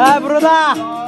হ্যাঁ brother.